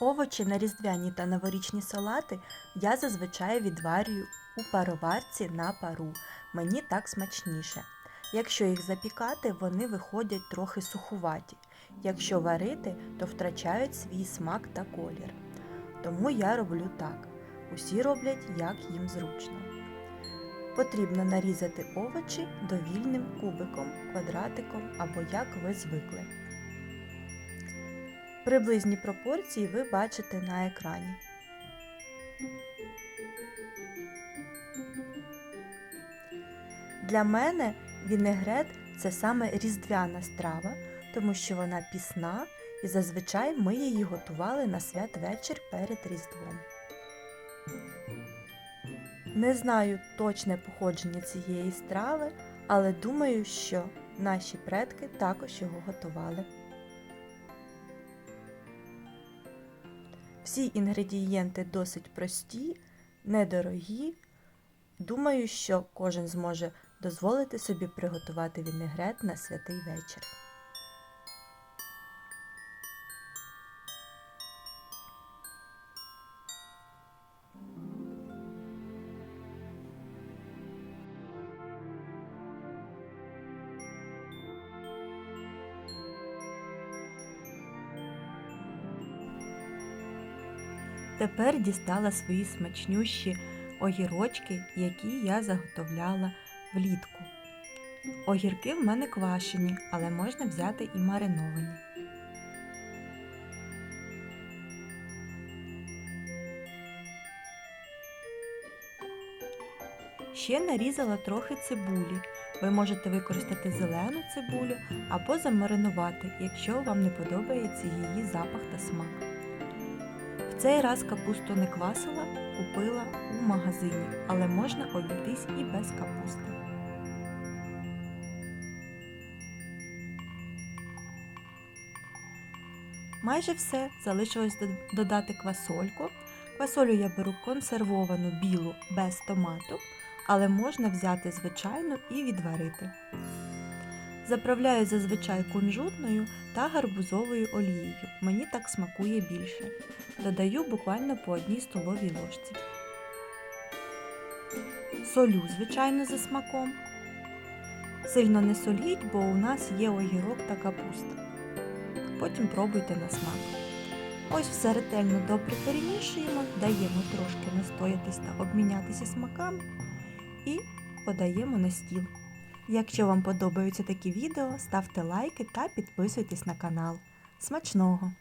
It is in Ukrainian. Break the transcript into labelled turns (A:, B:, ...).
A: Овочі на різдвяні та новорічні салати я зазвичай відварюю у пароварці на пару. Мені так смачніше. Якщо їх запікати, вони виходять трохи сухуваті. Якщо варити, то втрачають свій смак та колір. Тому я роблю так. Усі роблять, як їм зручно. Потрібно нарізати овочі довільним кубиком, квадратиком або як ви звикли. Приблизні пропорції ви бачите на екрані. Для мене вінегрет це саме різдвяна страва, тому що вона пісна і зазвичай ми її готували на святвечір перед Різдвом. Не знаю точне походження цієї страви, але думаю, що наші предки також його готували. Всі інгредієнти досить прості, недорогі. Думаю, що кожен зможе дозволити собі приготувати вінегрет на святий вечір. Тепер дістала свої смачнющі огірочки, які я заготовляла влітку. Огірки в мене квашені, але можна взяти і мариновані. Ще нарізала трохи цибулі. Ви можете використати зелену цибулю або замаринувати, якщо вам не подобається її запах та смак. Цей раз капусту не квасила, купила у магазині, але можна обійтись і без капусти. Майже все. Залишилось додати квасольку. Квасолю я беру консервовану білу без томату, але можна взяти звичайну і відварити. Заправляю зазвичай кунжутною та гарбузовою олією. Мені так смакує більше. Додаю буквально по одній столовій ложці. Солю, звичайно, за смаком. Сильно не соліть, бо у нас є огірок та капуста. Потім пробуйте на смак. Ось все ретельно добре перемішуємо, даємо трошки настоятись та обмінятися смаками і подаємо на стіл. Якщо вам подобаються такі відео, ставте лайки та підписуйтесь на канал. Смачного!